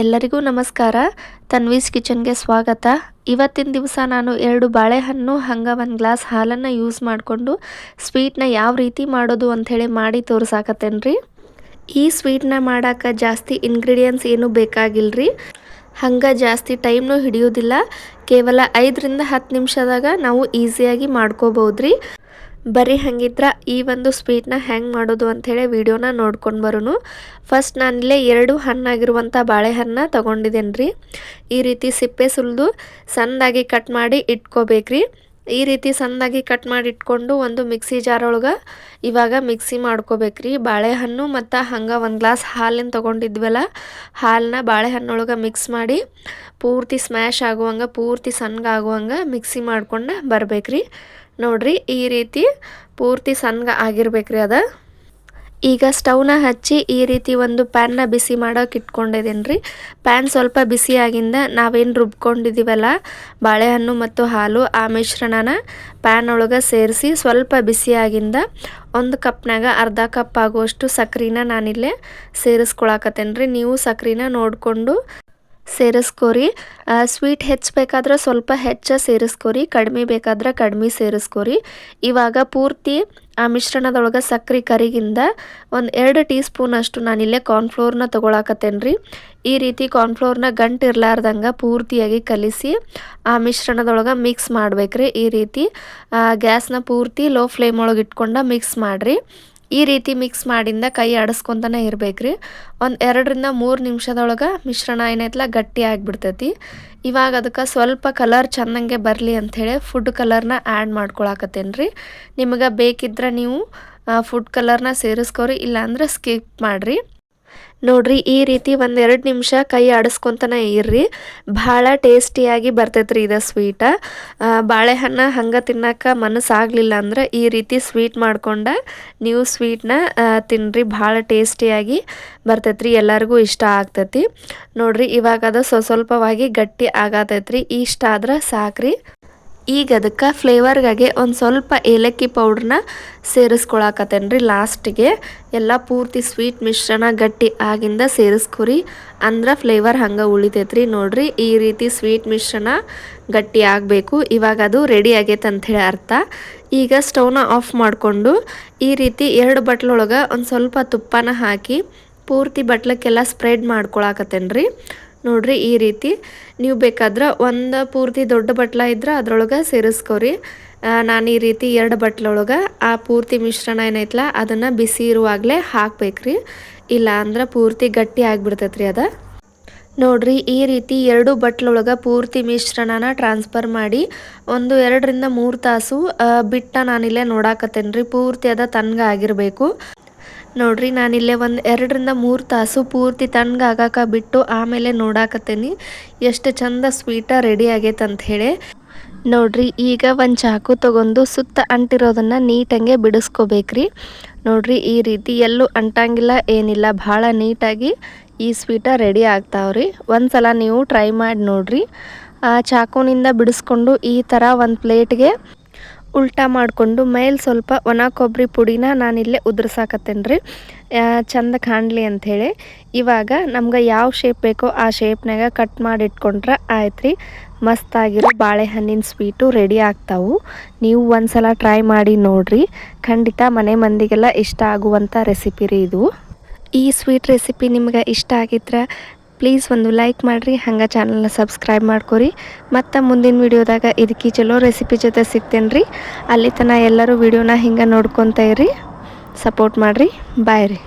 ಎಲ್ಲರಿಗೂ ನಮಸ್ಕಾರ. ತನ್ವೀಸ್ ಕಿಚನ್ಗೆ ಸ್ವಾಗತ. ಇವತ್ತಿನ ದಿವಸ ನಾನು ಎರಡು ಬಾಳೆಹಣ್ಣು, ಹಂಗೆ ಒಂದು ಗ್ಲಾಸ್ ಹಾಲನ್ನು ಯೂಸ್ ಮಾಡಿಕೊಂಡು ಸ್ವೀಟ್ನ ಯಾವ ರೀತಿ ಮಾಡೋದು ಅಂಥೇಳಿ ಮಾಡಿ ತೋರಿಸಾಕತ್ತೇನೆ ರೀ ಈ ಸ್ವೀಟ್ನ ಮಾಡೋಕೆ ಜಾಸ್ತಿ ಇಂಗ್ರೀಡಿಯೆಂಟ್ಸ್ ಏನೂ ರೀ ಹಂಗೆ ಜಾಸ್ತಿ ಟೈಮ್ನೂ ಹಿಡಿಯೋದಿಲ್ಲ ಕೇವಲ ಐದರಿಂದ ಹತ್ತು ನಿಮಿಷದಾಗ ನಾವು ಈಸಿಯಾಗಿ ಮಾಡ್ಕೋಬೋದ್ರಿ. ಬರೀ ಹಂಗಿದ್ರೆ ಈ ಒಂದು ಸ್ವೀಟ್ನ ಹೆಂಗೆ ಮಾಡೋದು ಅಂಥೇಳಿ ವಿಡಿಯೋನ ನೋಡ್ಕೊಂಡು ಬರೋನು. ಫಸ್ಟ್ ನಾನಿಲ್ಲೇ ಎರಡು ಹಣ್ಣಾಗಿರುವಂಥ ಬಾಳೆಹಣ್ಣ ತೊಗೊಂಡಿದ್ದೇನೆ ರೀ ಈ ರೀತಿ ಸಿಪ್ಪೆ ಸುಲಿದು ಸಣ್ಣದಾಗಿ ಕಟ್ ಮಾಡಿ ಇಟ್ಕೋಬೇಕ್ರಿ. ಈ ರೀತಿ ಸಣ್ಣದಾಗಿ ಕಟ್ ಮಾಡಿ ಇಟ್ಕೊಂಡು ಒಂದು ಮಿಕ್ಸಿ ಜಾರ್ ಒಳಗೆ ಇವಾಗ ಮಿಕ್ಸಿ ಮಾಡ್ಕೋಬೇಕ್ರಿ. ಬಾಳೆಹಣ್ಣು ಮತ್ತು ಹಂಗೆ ಒಂದು ಗ್ಲಾಸ್ ಹಾಲಿನ ತೊಗೊಂಡಿದ್ವಲ್ಲ ಹಾಲನ್ನ ಬಾಳೆಹಣ್ಣೊಳಗೆ ಮಿಕ್ಸ್ ಮಾಡಿ ಪೂರ್ತಿ ಸ್ಮ್ಯಾಶ್ ಆಗುವಂಗೆ, ಪೂರ್ತಿ ಸಣ್ಣಗಾಗುವಂಗೆ ಮಿಕ್ಸಿ ಮಾಡ್ಕೊಂಡು ಬರ್ಬೇಕ್ರಿ. ನೋಡ್ರಿ, ಈ ರೀತಿ ಪೂರ್ತಿ ಸಣ್ಣಗೆ ಆಗಿರ್ಬೇಕ್ರಿ ಅದ. ಈಗ ಸ್ಟವ್ನ ಹಚ್ಚಿ ಈ ರೀತಿ ಒಂದು ಪ್ಯಾನ್ನ ಬಿಸಿ ಮಾಡೋಕೆ ಇಟ್ಕೊಂಡಿದ್ದೀನಿ ರೀ ಪ್ಯಾನ್ ಸ್ವಲ್ಪ ಬಿಸಿಯಾಗಿಂದ ನಾವೇನು ರುಬ್ಕೊಂಡಿದ್ದೀವಲ್ಲ ಬಾಳೆಹಣ್ಣು ಮತ್ತು ಹಾಲು ಆ ಮಿಶ್ರಣನ ಪ್ಯಾನ್ ಒಳಗೆ ಸೇರಿಸಿ ಸ್ವಲ್ಪ ಬಿಸಿಯಾಗಿಂದ ಒಂದು ಕಪ್ನಾಗ ಅರ್ಧ ಕಪ್ ಆಗುವಷ್ಟು ಸಕ್ರೆನ ನಾನಿಲ್ಲೇ ಸೇರಿಸ್ಕೊಳಕತ್ತೇನೆ ರೀ ನೀವು ಸಕ್ರೆನ ನೋಡಿಕೊಂಡು ಸೇರಿಸ್ಕೋರಿ. ಸ್ವೀಟ್ ಹೆಚ್ಚಬೇಕಾದ್ರೆ ಸ್ವಲ್ಪ ಹೆಚ್ಚ ಸೇರಿಸ್ಕೋರಿ, ಕಡಿಮೆ ಬೇಕಾದ್ರೆ ಕಡಿಮೆ ಸೇರಿಸ್ಕೋರಿ. ಇವಾಗ ಪೂರ್ತಿ ಆ ಮಿಶ್ರಣದೊಳಗೆ ಸಕ್ಕರೆ ಕರಿಗಿಂದ ಒಂದು ಎರಡು ಟೀ ಸ್ಪೂನ್ ಅಷ್ಟು ನಾನಿಲ್ಲೇ ಕಾರ್ನ್ಫ್ಲೋರ್ನ ತೊಗೊಳಕತ್ತೇನೆ ರೀ ಈ ರೀತಿ ಕಾರ್ನ್ಫ್ಲೋರ್ನ ಗಂಟು ಇರಲಾರ್ದಂಗೆ ಪೂರ್ತಿಯಾಗಿ ಕಲಿಸಿ ಆ ಮಿಶ್ರಣದೊಳಗೆ ಮಿಕ್ಸ್ ಮಾಡ್ಬೇಕ್ರಿ. ಈ ರೀತಿ ಗ್ಯಾಸ್ನ ಪೂರ್ತಿ ಲೋ ಫ್ಲೇಮ್ ಒಳಗೆ ಇಟ್ಕೊಂಡು ಮಿಕ್ಸ್ ಮಾಡಿರಿ. ಈ ರೀತಿ ಮಿಕ್ಸ್ ಮಾಡಿಂದ ಕೈ ಆಡಿಸ್ಕೊತಾನೆ ಇರ್ಬೇಕ್ರಿ. ಒಂದು ಎರಡರಿಂದ ಮೂರು ನಿಮಿಷದೊಳಗೆ ಮಿಶ್ರಣ ಏನೈತಲ್ಲ ಗಟ್ಟಿ ಆಗಿಬಿಡ್ತೈತಿ. ಇವಾಗ ಅದಕ್ಕೆ ಸ್ವಲ್ಪ ಕಲರ್ ಚೆನ್ನಂಗೆ ಬರಲಿ ಅಂಥೇಳಿ ಫುಡ್ ಕಲರ್ನ ಆ್ಯಡ್ ಮಾಡ್ಕೊಳಕತ್ತೇನೆ ರೀ ನಿಮಗೆ ಬೇಕಿದ್ರೆ ನೀವು ಫುಡ್ ಕಲರ್ನ ಸೇರಿಸ್ಕೋರಿ, ಇಲ್ಲಾಂದ್ರೆ ಸ್ಕಿಪ್ ಮಾಡಿರಿ. ನೋಡ್ರಿ, ಈ ರೀತಿ ಒಂದೆರಡು ನಿಮಿಷ ಕೈ ಆಡಿಸ್ಕೊತನ ಇರ್ರಿ. ಭಾಳ ಟೇಸ್ಟಿಯಾಗಿ ಬರ್ತೈತ್ರಿ ಇದು ಸ್ವೀಟ. ಬಾಳೆಹಣ್ಣು ಹಂಗೆ ತಿನ್ನಕ್ಕೆ ಮನಸ್ಸಾಗಲಿಲ್ಲ ಅಂದ್ರೆ ಈ ರೀತಿ ಸ್ವೀಟ್ ಮಾಡ್ಕೊಂಡು ನೀವು ಸ್ವೀಟ್ನ ತಿನ್ನಿರಿ ಭಾಳ ಟೇಸ್ಟಿಯಾಗಿ ಬರ್ತೈತ್ರಿ, ಎಲ್ಲರಿಗೂ ಇಷ್ಟ ಆಗ್ತೈತಿ. ನೋಡ್ರಿ, ಇವಾಗ ಅದು ಸ್ವಸ್ವಲ್ಪವಾಗಿ ಗಟ್ಟಿ ಆಗತೈತ್ರಿ. ಇಷ್ಟ ಆದ್ರೆ ಸಾಕ್ರಿ. ಈಗ ಅದಕ್ಕೆ ಫ್ಲೇವರ್ಗಾಗಿ ಒಂದು ಸ್ವಲ್ಪ ಏಲಕ್ಕಿ ಪೌಡ್ರನ್ನ ಸೇರಿಸ್ಕೊಳಕತ್ತೇನೆ ರೀ ಲಾಸ್ಟಿಗೆ. ಎಲ್ಲ ಪೂರ್ತಿ ಸ್ವೀಟ್ ಮಿಶ್ರಣ ಗಟ್ಟಿ ಆಗಿಂದ ಸೇರಿಸ್ಕೊರಿ. ಅಂದ್ರೆ ಫ್ಲೇವರ್ ಹಂಗೆ ಉಳಿತೈತ್ರಿ ನೋಡ್ರಿ. ಈ ರೀತಿ ಸ್ವೀಟ್ ಮಿಶ್ರಣ ಗಟ್ಟಿ ಆಗಬೇಕು. ಇವಾಗ ಅದು ರೆಡಿ ಆಗೈತೆ ಅಂಥೇಳಿ ಅರ್ಥ. ಈಗ ಸ್ಟವ್ನ ಆಫ್ ಮಾಡಿಕೊಂಡು ಈ ರೀತಿ ಎರಡು ಬಟ್ಲೊಳಗೆ ಒಂದು ಸ್ವಲ್ಪ ತುಪ್ಪನ ಹಾಕಿ ಪೂರ್ತಿ ಬಟ್ಲಕ್ಕೆಲ್ಲ ಸ್ಪ್ರೆಡ್ ಮಾಡ್ಕೊಳಕತ್ತೇನೆ ರೀ ನೋಡ್ರಿ ಈ ರೀತಿ. ನೀವು ಬೇಕಾದ್ರೆ ಒಂದು ಪೂರ್ತಿ ದೊಡ್ಡ ಬಟ್ಲ ಇದ್ರೆ ಅದ್ರೊಳಗೆ ಸೇರಿಸ್ಕೊರಿ. ನಾನು ಈ ರೀತಿ ಎರಡು ಬಟ್ಲೊಳಗೆ ಆ ಪೂರ್ತಿ ಮಿಶ್ರಣ ಏನೈತಲ್ಲ ಅದನ್ನು ಬಿಸಿ ಇರುವಾಗಲೇ ಹಾಕ್ಬೇಕ್ರಿ. ಇಲ್ಲ ಅಂದ್ರೆ ಪೂರ್ತಿ ಗಟ್ಟಿ ಆಗಿಬಿಡ್ತೈತ್ರಿ ಅದು. ನೋಡ್ರಿ ಈ ರೀತಿ ಎರಡು ಬಟ್ಲೊಳಗೆ ಪೂರ್ತಿ ಮಿಶ್ರಣನ ಟ್ರಾನ್ಸ್ಫರ್ ಮಾಡಿ ಒಂದು ಎರಡರಿಂದ ಮೂರು ತಾಸು ಬಿಟ್ಟ ನಾನಿಲ್ಲೇ ನೋಡಾಕತ್ತೇನೆ ರೀ ಪೂರ್ತಿ ಅದ ತನ್ಗ ಆಗಿರಬೇಕು. ನೋಡ್ರಿ ನಾನಿಲ್ಲೇ ಒಂದು ಎರಡರಿಂದ ಮೂರು ತಾಸು ಪೂರ್ತಿ ತಣ್ಣಗಾಗಕ್ಕೆ ಬಿಟ್ಟು ಆಮೇಲೆ ನೋಡಾಕತ್ತೀನಿ. ಎಷ್ಟು ಚಂದ ಸ್ವೀಟ ರೆಡಿ ಆಗೈತೆ ಅಂತ ಹೇಳಿ. ನೋಡ್ರಿ, ಈಗ ಒಂದು ಚಾಕು ತೊಗೊಂಡು ಸುತ್ತ ಅಂಟಿರೋದನ್ನು ನೀಟಂಗೆ ಬಿಡಿಸ್ಕೋಬೇಕ್ರಿ. ನೋಡ್ರಿ, ಈ ರೀತಿ ಎಲ್ಲೂ ಅಂಟಂಗಿಲ್ಲ, ಏನಿಲ್ಲ, ಭಾಳ ನೀಟಾಗಿ ಈ ಸ್ವೀಟ ರೆಡಿ ಆಗ್ತಾವ್ರಿ. ಒಂದು ಸಲ ನೀವು ಟ್ರೈ ಮಾಡಿ ನೋಡ್ರಿ. ಚಾಕುನಿಂದ ಬಿಡಿಸ್ಕೊಂಡು ಈ ಥರ ಒಂದು ಪ್ಲೇಟ್ಗೆ ಉಲ್ಟಾ ಮಾಡಿಕೊಂಡು ಮೇಲೆ ಸ್ವಲ್ಪ ಒಣ ಕೊಬ್ಬರಿ ಪುಡಿನ ನಾನಿಲ್ಲೇ ಉದುರ್ಸಾಕತ್ತೇನೆ ರೀ ಚಂದ ಕಾಣಲಿ ಅಂಥೇಳಿ ಇವಾಗ ನಮ್ಗೆ ಯಾವ ಶೇಪ್ ಬೇಕೋ ಆ ಶೇಪ್ನಾಗ ಕಟ್ ಮಾಡಿ ಇಟ್ಕೊಂಡ್ರೆ ಆಯ್ತು ರೀ ಮಸ್ತಾಗಿರೋ ಬಾಳೆಹಣ್ಣಿನ ಸ್ವೀಟು ರೆಡಿ ಆಗ್ತಾವು. ನೀವು ಒಂದ್ಸಲ ಟ್ರೈ ಮಾಡಿ ನೋಡಿರಿ. ಖಂಡಿತ ಮನೆ ಮಂದಿಗೆಲ್ಲ ಇಷ್ಟ ಆಗುವಂಥ ರೆಸಿಪಿ ರೀ ಇದು. ಈ ಸ್ವೀಟ್ ರೆಸಿಪಿ ನಿಮ್ಗೆ ಇಷ್ಟ ಆಗಿದ್ರೆ ಪ್ಲೀಸ್ ಒಂದು ಲೈಕ್ ಮಾಡಿರಿ, ಹಂಗೆ ಚಾನಲ್ನ ಸಬ್ಸ್ಕ್ರೈಬ್ ಮಾಡ್ಕೊರಿ. ಮತ್ತು ಮುಂದಿನ ವಿಡಿಯೋದಾಗ ಇದಕ್ಕೆ ಚಲೋ ರೆಸಿಪಿ ಜೊತೆ ಸಿಗ್ತೇನೆ ರೀ ಅಲ್ಲಿ ತನಕ ಎಲ್ಲರೂ ವಿಡಿಯೋನ ಹಿಂಗೆ ನೋಡ್ಕೊತಾ ಇರಿ ಸಪೋರ್ಟ್ ಮಾಡಿರಿ. ಬಾಯ್ ರೀ.